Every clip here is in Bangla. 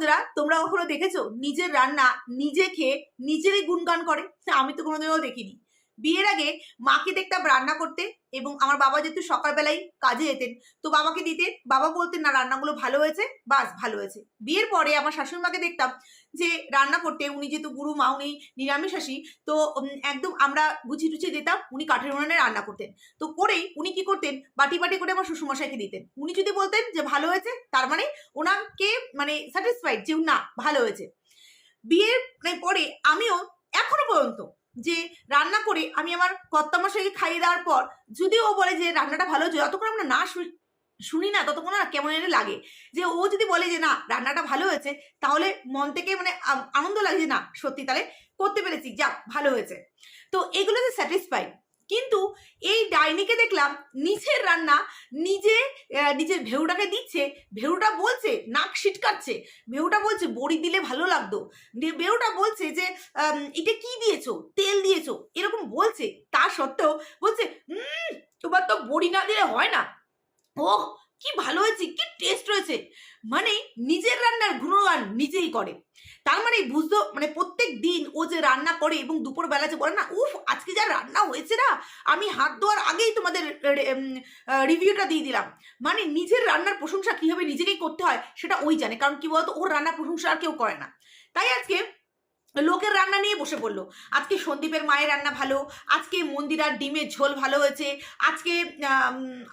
বন্ধুরা, তোমরা কখনো দেখেছ? নিজের রান্না নিজে খেয়ে নিজেরই গুণগান করে? আমি তো কোনোদিনও দেখিনি। বিয়ের আগে মাকে দেখতাম রান্না করতে এবং আমার বাবা যেহেতু সকালবেলায় কাজে যেতেন, তো বাবাকে দিতেন। বাবা বলতেন, না, রান্নাগুলো ভালো হয়েছে, বাস ভালো হয়েছে। বিয়ের পরে আমার শাশুড়ি মাকে দেখতাম যে রান্না করতে, উনি যেহেতু গুরু, মা, উনি নিরামিষাসী তো একদম আমরা গুছিয়ে টুচিয়ে দিতাম উনি কাঠের উনানে রান্না করতেন। তো করেই উনি কি করতেন, বাটি বাটি করে আমার শ্বশুরমশাইকে দিতেন। উনি যদি বলতেন যে ভালো হয়েছে, তার মানে ওনাকে মানে স্যাটিসফাইড যে না, ভালো হয়েছে। বিয়ের মানে পরে আমিও এখনও পর্যন্ত যে রান্না করে আমি আমার কর্তামশাইকে খাইয়ে দেওয়ার পর যদি ও বলে যে রান্নাটা ভালো হয়েছে, যতক্ষণ আমরা না শুনি- না, ততক্ষণ না কেমন এনে লাগে। যে ও যদি বলে যে না, রান্নাটা ভালো হয়েছে, তাহলে মন থেকে মানে আনন্দ লাগে যে না, সত্যি তাহলে করতে পেরেছি যা ভালো হয়েছে। তো এগুলোতে স্যাটিসফাই কিন্তু এই ডাইনিকে দেখলাম নিজের রান্না নিজে নিজের ভেউটাকে দিচ্ছে ভেউটা বলছে নাক ছিটকাচ্ছে ভেউটা বলছে বড়ি দিলে ভালো লাগতো। বেউটা বলছে যে এটা কি দিয়েছ? তেল দিয়েছ? এরকম বলছে। তা সত্ত্বেও বলছে "উম, তোমার তো বড়ি না দিলে হয় না। ও কি ভালো হয়েছে কি টেস্ট রয়েছে। মানে নিজের রান্নার গুণগান নিজেই করে। তার মানে বুঝতো মানে প্রত্যেক দিন ও যে রান্না করে এবং দুপুরবেলা যে বলে, না, উফ, আজকে যা রান্না হয়েছে না, আমি হাত ধোয়ার আগেই তোমাদের রিভিউটা দিয়ে দিলাম। মানে নিজের রান্নার প্রশংসা কীভাবে নিজেকেই করতে হয়, সেটা ওই জানে। কারণ কি বলতো, ওর রান্নার প্রশংসা আর কেউ করে না। তাই আজকে লোকের রান্না নিয়ে বসে পড়ল। আজকে সন্দীপের মায়ের রান্না ভালো, আজকে মন্দিরার ডিমের ঝোল ভালো হয়েছে, আজকে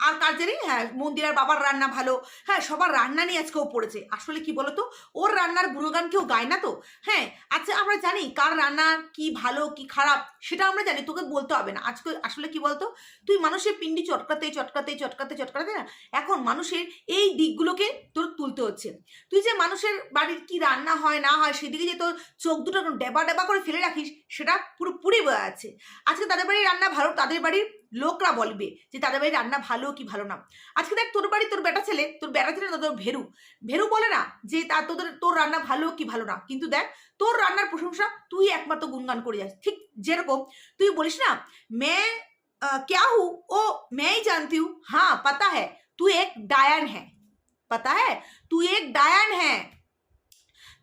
আর কার জানি হ্যাঁ মন্দিরার বাবার রান্না ভালো। হ্যাঁ সবার রান্না নিয়ে আজকে ও পড়েছে। আসলে কি বলতো? ওর রান্নার গুণগান কেউ গায় না তো? হ্যাঁ আচ্ছা আমরা জানি কার রান্না কি ভালো, কি খারাপ, সেটা আমরা জানি, তোকে বলতে হবে না। আজকে আসলে কি বলতো? তুই মানুষের পিন্ডি চটকাতে চটকাতে চটকাতে চটকাতে না, এখন মানুষের এই দিকগুলোকে তোর তুলতে হচ্ছে। তুই যে মানুষের বাড়ির কি রান্না হয়, না হয়, সেদিকে যে তোর চোখ দুটো ডেবা ডেবা করে ফেলে রাখিস সেটা পুরো পুরে বোঝা যাচ্ছে আজকে তাদের বাড়ির রান্না ভালো তাদের বাড়ির লোকরা বলবে যে তাদের বাড়ির রান্না ভালো কি ভালো না আজকে দেখ তোর বাড়ি তোর বেটা ছেলে তোর বেটা ছেলে না তোর ভেরু ভেরু বলে না যে তার তোদের তোর রান্না ভালো কি ভালো না কিন্তু দেখ তোর রান্নার প্রশংসা তুই একমাত্র গুণগান করে যাস ঠিক যেরকম তুই বলিস না मैं अ, क्या हूँ ओ मैं ही जानती हूँ हाँ पता है तू एक डायन है पता है तू एक डायन है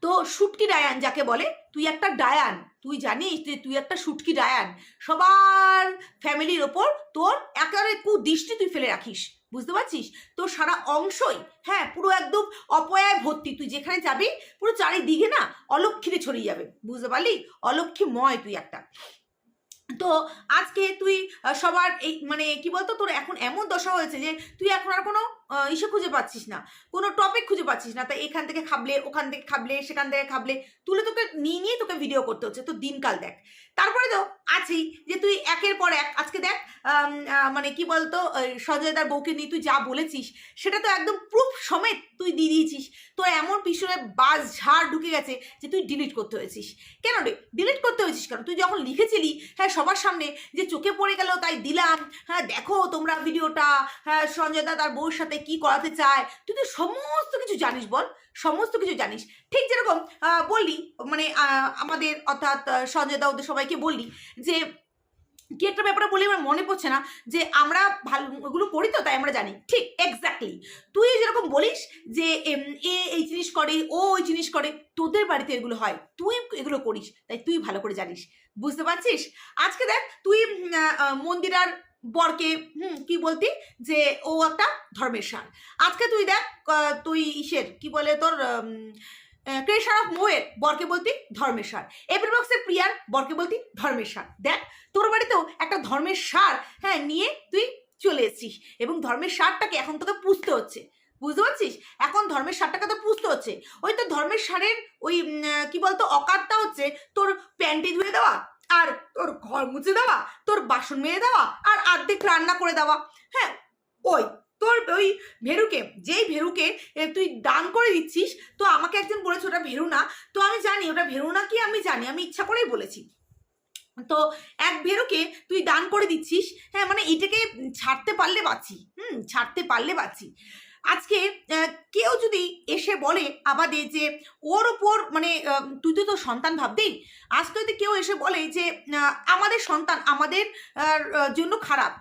তো শুটকি ডায়ান যাকে বলে, তুই একটা ডায়ান, তুই জানিস যে তুই একটা শুটকি ডায়ান। সবার ফ্যামিলির ওপর তোর একেবারে কুদৃষ্টি তুই ফেলে রাখিস, বুঝতে পারছিস? তোর সারা অংশই হ্যাঁ পুরো একদম অপয়ায় ভর্তি। তুই যেখানে যাবি, পুরো চারিদিকে না অলক্ষীরে ছড়িয়ে যাবে, বুঝতে পারলি? অলক্ষীময় তুই একটা। তো আজকে তুই সবার এই মানে কি বলতো, তোর এখন এমন দশা হয়েছে যে তুই এখন আর কোনো ইসে খুঁজে পাচ্ছিস না। কোনো টপিক খুঁজে পাচ্ছিস না। তাই এখান থেকে খাবলে, ওখান থেকে খাবলে, সেখান থেকে খাবলে, তুলে তোকে, নিয়ে নিয়ে তোকে ভিডিও করতে হচ্ছে। তো দিনকাল দেখ। তারপরে তো আছেই যে তুই একের পর এক, আজকে দেখ মানে কি বলতো ওই সঞ্জয়দার বউকে নিয়ে তুই যা বলেছিস, সেটা তো একদম প্রুফ সমেত তুই দিয়ে দিয়েছিস। তোর এমন পিছনে বাস ঝাড় ঢুকে গেছে যে তুই ডিলিট করতে হয়েছিস। কেন রে? ডিলিট করতে হয়েছিস কেন? তুই যখন লিখেছিলি হ্যাঁ সবার সামনে যে চোখে পড়ে গেল, তাই দিলাম। হ্যাঁ দেখো তোমরা ভিডিওটা হ্যাঁ সঞ্জয় দা তার বউর সাথে কি করাতে চায়? তুই তো সমস্ত কিছু জানিস বল, সমস্ত কিছু জানিস। ঠিক যেরকম বললি মানে আমাদের অর্থাৎ সঞ্জয় দা ওদের সবাইকে বললি যে, কি একটা ব্যাপারে বলি আমার মনে পড়ছে না যে, আমরা ভালো, ওগুলো করি তো, তাই আমরা জানি। ঠিক এক্স্যাক্টলি তুই যেরকম বলিস যে এ এই জিনিস করে, ও ওই জিনিস করে, তোদের বাড়িতে এগুলো হয়, তুই এগুলো করিস, তাই তুই ভালো করে জানিস। বুঝতে পারছিস? আজকে দেখ, তুই মন্দিরার বরকে, হুম, কি বলতি? যে ও একটা ধর্মের সার। আজকে তুই দেখ তুই ইসের, কি বলে তোর ক্রেশন অফ মোয়ের বরকে বলতি, ধর্মের সার। এপ্রিল বক্সের প্রিয়ার, বরকে বলতি, ধর্মের সার। দেখ, তোর বাড়িতেও একটা ধর্মের সার হ্যাঁ নিয়ে তুই চলে এসেছিস। এবং ধর্মের সারটাকে এখন তোকে পুষতে হচ্ছে। বুঝতে পারছিস? এখন ধর্মের সারটাকে তো পুষতে হচ্ছে। ওই তো ধর্মের সারের ওই কি বলতো, অকাতটা হচ্ছে তোর প্যান্টি ধুয়ে দেওয়া আর তোর ঘর মুছে দেওয়া, তোর বাসন মেয়ে দেওয়া আর অর্ধেক রান্না করে দেওয়া। হ্যাঁ ওই তোর ওই ভেরুকে, যেই ভেরুকে তুই দান করে দিচ্ছিস, তো আমাকে একজন বলেছে ওটা ভেরু না। তো আমি জানি ওটা ভেরু না কি আমি জানি, আমি ইচ্ছা করেই বলেছি। তো এক ভেরুকে তুই দান করে দিচ্ছিস হ্যাঁ মানে এটাকে ছাড়তে পারলে বাঁচি, হুম, ছাড়তে পারলে বাঁচি। আজকে কেউ যদি এসে বলে আমাদের যে ওর ওপর মানে তুই তো তোর সন্তান ভাবতেই আজকে যদি কেউ এসে বলে যে আমাদের সন্তান আমাদের জন্য খারাপ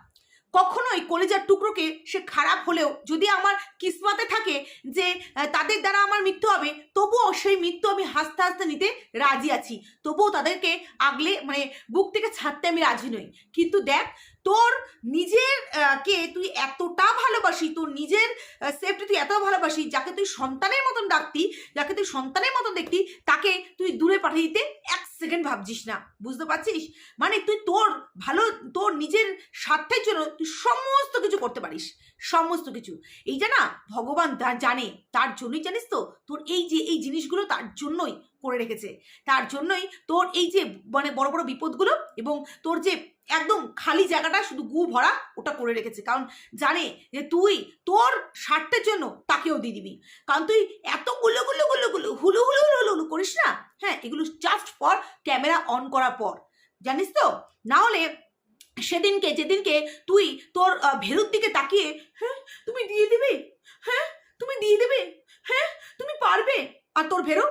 কখনোই কলেজার টুকরোকে সে খারাপ হলেও যদি আমার কিসমতে থাকে যে তাদের দ্বারা আমার মৃত্যু হবে, তবুও সেই মৃত্যু আমি হাসতে হাসতে নিতে রাজি আছি। তবুও তাদেরকে আগলে মানে বুক থেকে ছাড়তে আমি রাজি নই। কিন্তু দেখ তোর নিজের কে তুই এতটা ভালোবাসি, তোর নিজের সেফটি তুই এত ভালোবাসি, যাকে তুই সন্তানের মতন ডাকতি, যাকে তুই সন্তানের মতন দেখতি, তাকে তুই দূরে পাঠিয়ে দিতে এক সেকেন্ড ভাবছিস না। বুঝতে পারছিস? মানে তুই তোর ভালো, তোর নিজের স্বার্থের জন্য তুই সমস্ত কিছু করতে পারিস, সমস্ত কিছু। এইটা না, ভগবান জানে, তার জন্যই জানিস তো, তোর এই যে, এই জিনিসগুলো তার জন্যই করে রেখেছে। তার জন্যই তোর এই যে মানে বড় বড় বিপদগুলো এবং তোর যে একদম খালি জায়গাটা শুধু গু ভরা ওটা করে রেখেছে। কারণ জানে যে তুই তোর স্বার্থের জন্য তাকেও দিয়ে দিবি। কারণ তুই এতগুলো গুলো গুলো গুলো হুলু হুলু হুলু হুলু করিস না? হ্যাঁ এগুলো জাস্ট ফর ক্যামেরা অন করার পর। জানিস তো? না হলে সেদিনকে, যেদিনকে তুই তোর ভেরুর দিকে তাকিয়ে হ্যাঁ তুমি দিয়ে দেবে? হ্যাঁ তুমি দিয়ে দেবে? হ্যাঁ তুমি পারবে? আর তোর ভেরু?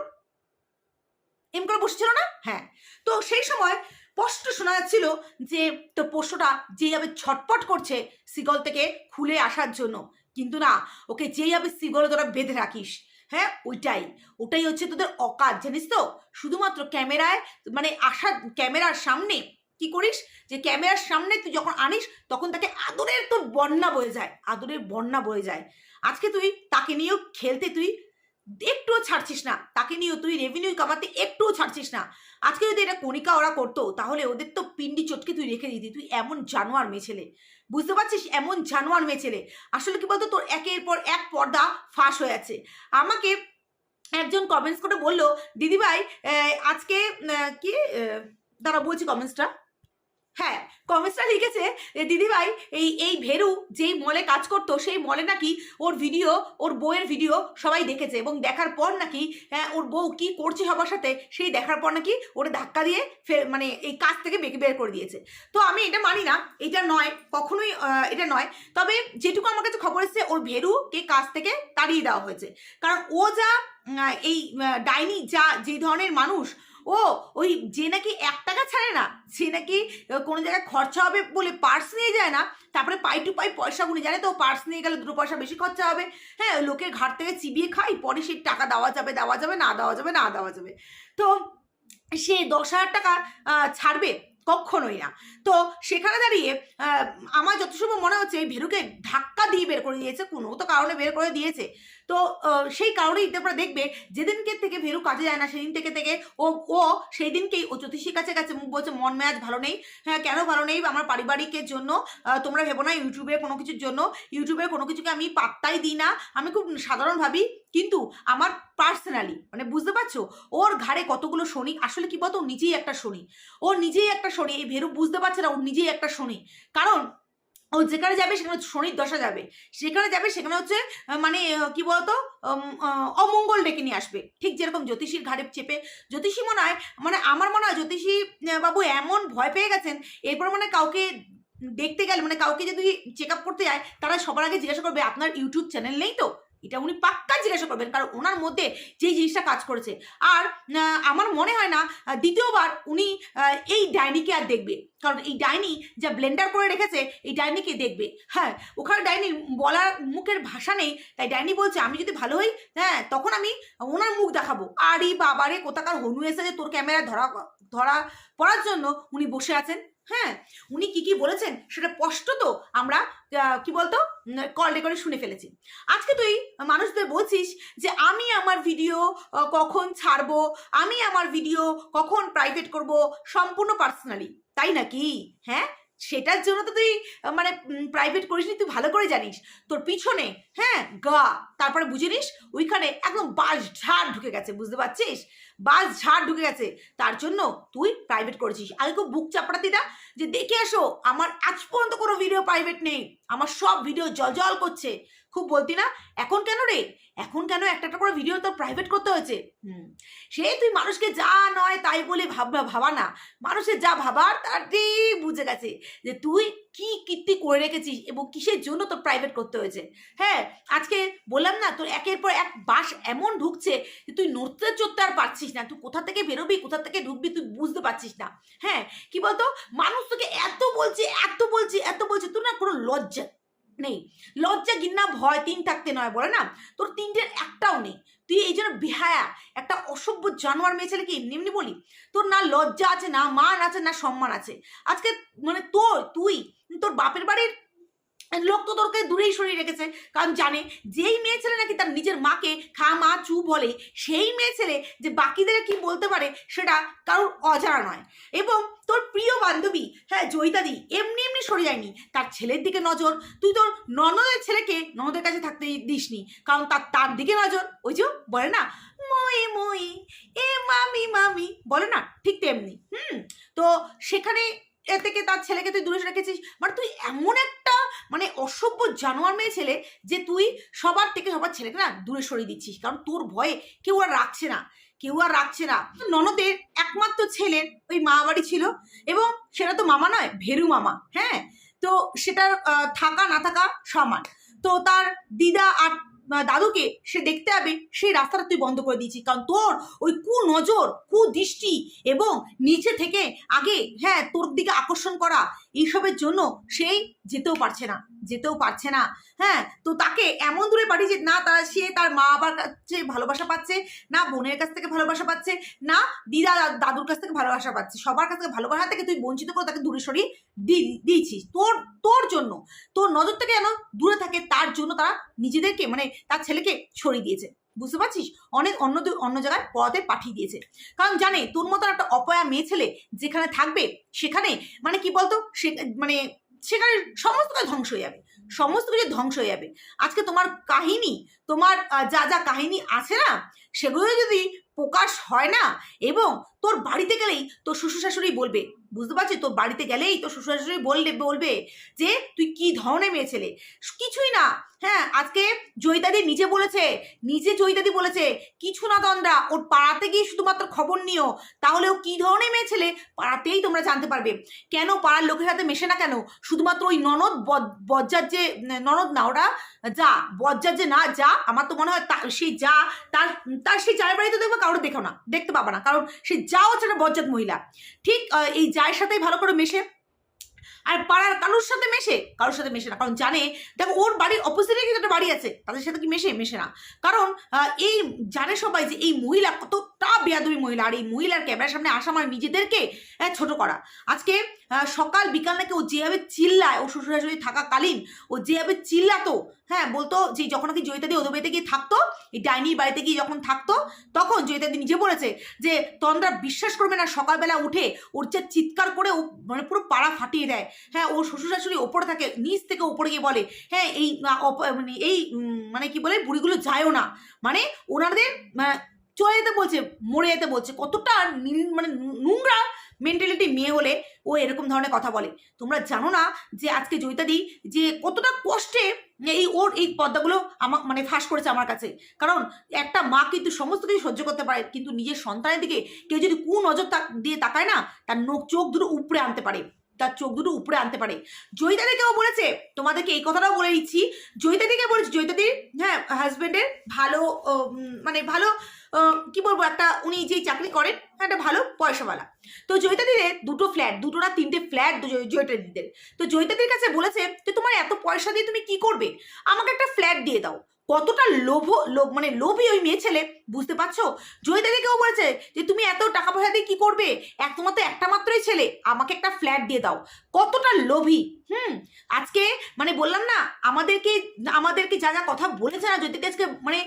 এম করে বসেছিল না? হ্যাঁ। তো সেই সময় স্পষ্ট শোনা যাচ্ছিল যে তোর পোষ্যটা যেভাবে ছটপট করছে সিগল থেকে খুলে আসার জন্য, কিন্তু না, ওকে যেইভাবে সিগলে তোরা বেঁধে রাখিস হ্যাঁ ওইটাই, ওটাই হচ্ছে তোদের অকাজ, জানিস তো? শুধুমাত্র ক্যামেরায় মানে আসার, ক্যামেরার সামনে, কি করিস? যে ক্যামেরার সামনে তুই যখন আনিস, তখন তাকে আদরের তোর বন্যা বয়ে যায়, আদরের বন্যা বয়ে যায়। আজকে তুই তাকে নিয়েও খেলতে তুই একটুও ছাড়ছিস না। তাকে নিয়েও তুই রেভিনিউ কামাতে একটুও ছাড়ছিস না। আজকে যদি এটা কণিকা ওরা করতো, তাহলে ওদের তো পিন্ডি চটকে তুই রেখে দিতি। তুই এমন জানোয়ার মেয়ে ছেলে। বুঝতে পারছিস? এমন জানোয়ার মেয়ে ছেলে। আসলে কি বলতো? তোর একের পর এক পর্দা ফাঁস হয়ে আছে। আমাকে একজন কমেন্টস করে বলল, দিদিভাই আজকে কি দাঁড়া বলছি কমেন্টসটা হ্যাঁ কমেন্টসটা লিখেছে যে দিদিভাই এই এই ভেরু যেই মলে কাজ করতো সেই মলে নাকি ওর ভিডিও ওর বউয়ের ভিডিও সবাই দেখেছে এবং দেখার পর নাকি হ্যাঁ, ওর বউ কি করছে সবার সাথে সেই দেখার পর নাকি ওরে ধাক্কা দিয়ে ফে- মানে এই কাজ থেকে বেঁকে বের করে দিয়েছে। তো আমি এটা মানি না এটা নয় কখনোই এটা নয়। তবে যেটুকু আমার কাছে খবর এসেছে ওর ভেরুকে কাজ থেকে তাড়িয়ে দেওয়া হয়েছে। কারণ ও যা এই ডাইনি যা যে ধরনের মানুষ ও, ওই যে নাকি এক টাকা ছাড়ে না, সে নাকি কোনো জায়গায় খরচা হবে বলে পার্স নিয়ে যায় না, তারপরে পাই টু পাই পয়সা গুনে, জানে তো পার্স নিয়ে গেলে দুটো পয়সা বেশি খরচা হবে। হ্যাঁ লোকের ঘাট থেকে চিবিয়ে খাই, পরে সেই টাকা দেওয়া যাবে দেওয়া যাবে, না দেওয়া যাবে, না দেওয়া যাবে। তো সে দশ হাজার টাকা ছাড়বে কখনোই না। তো সেখানে দাঁড়িয়ে আমার যত সময় মনে হচ্ছে এই ভেরুকে ধাক্কা দিয়ে বের করে দিয়েছে, কোনো তো কারণে বের করে দিয়েছে। তো সেই কারণেই তোমরা দেখবে, যেদিনকে থেকে ভেরু কাজে যায় না সেদিন থেকে থেকে ও ও সেই দিনকেই ও জ্যোতিষীর কাছে কাছে মুখ বলছে, মন মেয়াজ ভালো নেই। হ্যাঁ কেন ভালো নেই? আমার পারিবারিকের জন্য তোমরা ভেবো না, ইউটিউবে কোনো কিছুর জন্য ইউটিউবের কোনো কিছুকে আমি পাত্তাই দিই না। আমি খুব সাধারণ ভাবি কিন্তু আমার পার্সোনালি মানে বুঝতে পারছ? ওর ঘাড়ে কতগুলো শনি, আসলে কি বলতো? নিজেই একটা শনি। ও নিজেই একটা শনি, এই ভেরু বুঝতে পারছে না, ও নিজেই একটা শনি। কারণ ও যেখানে যাবে, সেখানে শনির দশা যাবে। সেখানে যাবে, সেখানে হচ্ছে মানে কি বলতো? অমঙ্গল ডেকে নিয়ে আসবে। ঠিক যেরকম জ্যোতিষীর ঘাড়ে চেপে। জ্যোতিষী মনে হয় মানে আমার মনে হয় জ্যোতিষী বাবু এমন ভয় পেয়ে গেছেন, এরপর মানে কাউকে দেখতে গেলে মানে কাউকে যদি চেক আপ করতে যায়, তারা সবার আগে জিজ্ঞাসা করবে, আপনার ইউটিউব চ্যানেল নেই তো? এটা উনি পাক্কা জিজ্ঞাসা করবেন, কারণ ওনার মধ্যে যেই জিনিসটা কাজ করেছে। আর আমার মনে হয় না দ্বিতীয়বার উনি এই ডাইনিকে আর দেখবে। কারণ এই ডাইনি যা ব্লেন্ডার করে রেখেছে, এই ডাইনিকে দেখবে। হ্যাঁ ওখানে ডাইনির বলার মুখের ভাষা নেই, তাই ডাইনি বলছে, আমি যদি ভালো হই হ্যাঁ তখন আমি ওনার মুখ দেখাবো। আরে বাবারে, কোথাকার হনু এসে যে তোর ক্যামেরা ধরা ধরা পড়ার জন্য উনি বসে আছেন। হ্যাঁ উনি কি কি বলেছেন সেটা স্পষ্ট তো আমরা কি বলতো কল রেকর্ডে শুনে ফেলেছি। আজকে তুই মানুষদের বলছিস যে আমি আমার ভিডিও কখন ছাড়বো, আমি আমার ভিডিও কখন প্রাইভেট করব, সম্পূর্ণ পার্সোনালি তাই নাকি? হ্যাঁ? সেটার জন্য তো তুই মানে প্রাইভেট করিসনি তুই ভালো করে জানিস। তোর পিছনে হ্যাঁ গা, তারপরে বুঝে নিস, ওইখানে একদম বাস ঝাড় ঢুকে গেছে, বুঝতে পারছিস? বাস ঝাড় ঢুকে গেছে, তার জন্য তুই প্রাইভেট করেছিস। আগে খুব বুক চাপড়াতি না যে দেখে আসো আমার আজ পর্যন্ত কোনো ভিডিও প্রাইভেট নেই। আমার সব ভিডিও জল জল করছে। খুব বলতি না? এখন কেন রে? এখন কেন একটা একটা করে ভিডিও তো প্রাইভেট করতে হয়েছে? হুম। সে তুই মানুষকে যা নয় তাই বলে ভাববা ভাবা না। মানুষের যা ভাবার তার ঠিক বুঝে গেছে যে তুই কি কীর্তি করে রেখেছিস এবং কিসের জন্য তোর প্রাইভেট করতে হয়েছে? হ্যাঁ আজকে বললাম না তোর একের পর এক বাস এমন ঢুকছে যে তুই নড়তে চড়তে আর পারছিস না। তুই কোথা থেকে বেরোবি, কোথা থেকে ঢুকবি তুই বুঝতে পারছিস না। হ্যাঁ কি বলতো? মানুষ তোকে এত বলছে এত বলছে এত বলছে। তোর না কোনো লজ্জা নেই। লজ্জা গিন্না ভয় তিন থাকতে নয়, বলে না? তোর তিনটের একটাও নেই। তুই এই জন্য বেহায়া, একটা অসভ্য জানোয়ার মেয়ে ছেলেকে এমনি এমনি বলি তোর না লজ্জা আছে, না মান আছে, না সম্মান আছে। আজকে মানে তোর, তুই, তোর বাপের বাড়ির লোক তো তোরকে দূরেই সরিয়ে রেখেছে। কারণ জানে, যেই মেয়ে ছেলে নাকি তার নিজের মাকে খা, মা, চু বলে, সেই মেয়ে ছেলে যে বাকিদের কি বলতে পারে সেটা কারোর অজানা নয়। এবং তোর প্রিয় বান্ধবী হ্যাঁ জয়িতাদি এমনি এমনি সরে যায়নি তার ছেলের দিকে নজর। তুই তোর ননদের ছেলেকে ননদের কাছে থাকতে দিসনি। কারণ তার তার দিকে নজর। ওই যে বলে না মই মই এ মামি মামি বলে না, ঠিক তেমনি। হুম, তো সেখানে এ থেকে তার ছেলেকে তুই দূরে রেখেছিস? মানে তুই এমন একটা মানে অসভ্য জানোয়ার মেয়ে ছেলে যে তুই সবার থেকে সবার ছেলেকে না দূরে সরিয়ে দিচ্ছিস। কারণ তোর ভয়ে কেউ আর রাখছে না। কেউ আর রাখছে না। ননদের একমাত্র ছেলের ওই মা বাড়ি ছিল এবং সেটা তো মামা নয়, ভেরু মামা। হ্যাঁ? তো সেটার থাকা না থাকা সমান। তো তার দিদা আর দাদুকে সে দেখতে হবে সেই রাস্তাটা তুই বন্ধ করে দিয়েছিস। কারণ তোর ওই কু নজর কু দৃষ্টি এবং নিচে থেকে আগে হ্যাঁ তোর দিকে আকর্ষণ করা এইসবের জন্য সেই যেতেও পারছে না, যেতেও পারছে না। হ্যাঁ তো তাকে এমন দূরে পাঠিয়েছে না তার সে তার মা বাবার কাছে ভালোবাসা পাচ্ছে, না, বোনের কাছ থেকে ভালোবাসা পাচ্ছে, না, দিদা দাদুর কাছ থেকে ভালোবাসা পাচ্ছে, সবার কাছ থেকে ভালোবাসা থেকে তুই বঞ্চিত করে তাকে দূরে সরিয়ে দিয়েছিস। তোর তোর জন্য, তোর নজর থেকে যেন দূরে থাকে? তার জন্য তারা নিজেদেরকে মানে তার ছেলেকে সরিয়ে দিয়েছে। বুঝতে পারছিস? অনেক অন্য অন্য জায়গায় পড়াতে পাঠিয়ে দিয়েছে। কারণ জানে, তোর মতন একটা অপয়া মেয়ে ছেলে যেখানে থাকবে, সেখানে মানে কি বলতো? সে মানে সেখানে সমস্ত কিছু ধ্বংস হয়ে যাবে। সমস্ত কিছু ধ্বংস হয়ে যাবে। আজকে তোমার কাহিনী তোমার যা যা কাহিনী আছে না সেগুলো যদি প্রকাশ হয় না, এবং তোর বাড়িতে গেলেই তোর শ্বশুর শাশুড়ি বলবে, বুঝতে পারছিস? তোর বাড়িতে গেলেই তোর শ্বশুর শাশুড়ি বললে, বলবে যে, তুই কি ধরনের মেয়ে ছেলে? কিছুই না। হ্যাঁ আজকে জয়িতাদি নিজে বলেছে, নিজে জয়িতাদি বলেছে, কিছু না তন্দ্রা ওর পাড়াতে গিয়ে শুধুমাত্র খবর নিও, তাহলে ও কি ধরনের মেয়ে ছেলে? পাড়াতেই তোমরা জানতে পারবে। কেন পাড়ার লোকের সাথে মেশে না কেন? শুধুমাত্র ওই ননদ বজ্জার যে, ননদ না ওরা যা বজ্জার যে না, যা আমার তো মনে হয় সেই যা, তার তার সেই চায়ের বাড়িতে দেখব কারোর দেখো না, দেখতে পাবা না। কারণ সে যা হচ্ছে একটা বজ্জাত মহিলা। ঠিক এই জায়ের সাথেই ভালো করে মেশে। আর পাড়ার কারোর সাথে মেশে? কারোর সাথে মেশে না। কারণ জানে, দেখো ওর বাড়ির অপোজিটে কিন্তু একটা বাড়ি আছে। তাদের সাথে কি মেশে? মেশে না। কারণ এই জানে সবাই যে এই মহিলা কতটা বেয়াদবি মহিলা। আর এই মহিলার ক্যামেরার সামনে আসা মানে নিজেদেরকে ছোট করা। আজকে সকাল বিকাল নাকি ও যেভাবে চিল্লায়, ও শ্বশুর শাশুড়ি থাকাকালীন, ও যেভাবে চিল্লাতো হ্যাঁ বলতো যে যখন নাকি জয়িতাদি ওদের বাড়িতে গিয়ে থাকতো, এই ডাইনির বাড়িতে গিয়ে যখন থাকতো, তখন জয়িতাদি নিজে বলেছে যে তন্দ্রা বিশ্বাস করবে না, সকালবেলা উঠে ওর যে চিৎকার করে ও মানে পুরো পাড়া ফাটিয়ে দেয়। হ্যাঁ ও শ্বশুর শাশুড়ি ওপরে থাকে, নিচ থেকে ওপরে গিয়ে বলে হ্যাঁ এই মানে এই মানে কি বলে, বুড়িগুলো যায়ও না। মানে ওনাদের চলে যেতে বলছে, মরে যেতে বলছে। কতটা মানে নোংরা মেন্টালিটি মেয়ে হলে ও এরকম ধরনের কথা বলে। তোমরা জানো না যে আজকে জয়িতাদি যে কতটা কষ্টে এই ওর এই পদ্মাগুলো আমার মানে ফাঁস করেছে আমার কাছে। কারণ একটা মা কিন্তু সমস্ত কিছু সহ্য করতে পারে, কিন্তু নিজের সন্তানের দিকে কেউ যদি কু নজর দিয়ে তাকায় না, তার চোখ দুটো উপরে আনতে পারে। তার চোখ দুটো উপরে আনতে পারে। জয়িতাদিকেও বলেছে, তোমাদেরকে এই কথাটাও বলে দিচ্ছি, জয়িতাদিকে বলেছি, জয়িতাদির হ্যাঁ হাজবেন্ডের ভালো মানে ভালো কি বলব, একটা উনি যেই চাকরি করেন, একটা ভালো পয়সাওয়ালা। তো জয়িতাদিদের দুটো ফ্ল্যাট দুটো না তিনটে ফ্ল্যাট জয়িতাদিদের। তো জয়িতাদির কাছে বলেছে যে, তোমার এত পয়সা দিয়ে তুমি কি করবে? আমাকে একটা ফ্ল্যাট দিয়ে দাও। কতটা লোভ লোভ মানে লোভী ওই মেয়ে ছেলে বুঝতে পারছ? জয়িতাদিকেও বলেছে যে তুমি এত টাকা পয়সা দিয়ে কি করবে? এক তোমার তো একটা মাত্রই ছেলে, আমাকে একটা ফ্ল্যাট দিয়ে দাও। কতটা লোভী, হুম? আজকে মানে বললাম না, আমাদেরকে আমাদেরকে যা যা কথা বলেছে না জয়িতাদি আজকে মানে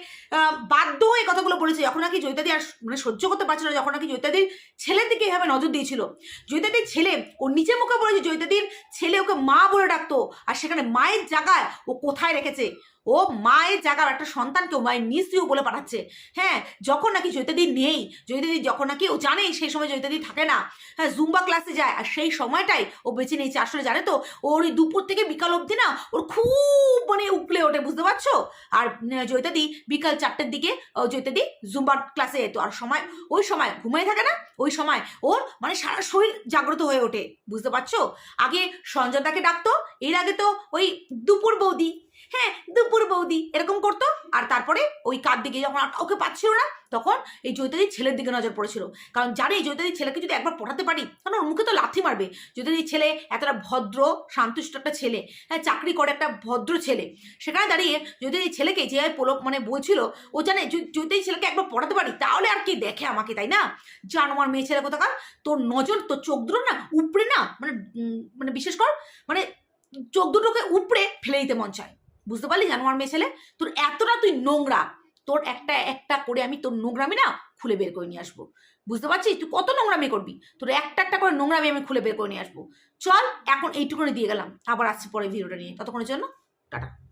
বাধ্য হয়ে কথাগুলো বলেছে। যখন নাকি জয়িতাদি আর মানে সহ্য করতে পারছিল না, যখন নাকি জয়িতাদির ছেলের দিকে এভাবে নজর দিয়েছিল। জয়িতাদির ছেলে, ও নিজে মুখে বলেছে জয়িতাদির ছেলে ওকে মা বলে ডাকতো, আর সেখানে মায়ের জায়গায় ও কোথায় রেখেছে? ও মায়ের জায়গার একটা সন্তানকেও মায়ের নিজ দিয়েও বলে পাঠাচ্ছে। হ্যাঁ হ্যাঁ যখন নাকি জয়িতাদি নেই জয়িতাদি যখন নাকি ও জানে সেই সময় জয়িতাদি থাকে না হ্যাঁ জুম্বা ক্লাসে যায় আর সেই সময়টাই ও বেছে নিয়েছে আসলে জানে তো? ওর ওই দুপুর থেকে বিকাল অবধি না ওর খুব মানে উকলে ওঠে বুঝতে পারছ? আর উম, জয়িতাদি বিকাল চারটের দিকে ও জয়িতাদি জুম্বা ক্লাসে যেত। আর সময় ওই সময় ঘুমাই থাকে না ওই সময় ওর মানে সারা শরীর জাগ্রত হয়ে ওঠে বুঝতে পারছ? আগে সঞ্জয়দাকে ডাকতো এর আগে তো ওই দুপুর বৌদি হ্যাঁ দুপুর বৌদি, এরকম করতো। আর তারপরে ওই কার দিকে যখন আর কাউকে পাচ্ছিল না, তখন এই জয়িতাদির ছেলের দিকে নজর পড়েছিল। কারণ জানে এই ছেলেকে যদি একবার পড়াতে পারি কারণ ওর মুখে তো লাথি মারবে। জয়িতাদির ছেলে এতটা ভদ্র শান্তুষ্ট একটা ছেলে। হ্যাঁ চাকরি করে একটা ভদ্র ছেলে। সেখানে দাঁড়িয়ে যদি এই ছেলেকে যে পোলক মানে বলছিল, ও জানে এই ছেলেকে একবার পড়াতে পারি, তাহলে আর কি দেখে আমাকে, তাই না? জানো, আমার মেয়ে ছেলে কোথাকার? তোর নজর, তোর চোখ দুটো না উপড়ে না মানে মানে বিশেষ কর মানে চোখ দুটোকে উপড়ে ফেলে দিতে মন চায়। বুঝতে পারলি? জানো আমার মেয়ে ছেলে? তোর এতটা তুই নোংরা। তোর একটা একটা করে আমি তোর নোংরামি না খুলে বের করে নিয়ে আসব। বুঝতে পারছিস? তুই কত নোংরামি করবি? তোর একটা একটা করে নোংরামি আমি খুলে বের করে নিয়ে আসব। চল, এখন এইটুকুনি দিয়ে গেলাম। আবার আসছি পরে ভিডিওটা নিয়ে। ততক্ষণের জন্য, টাটা।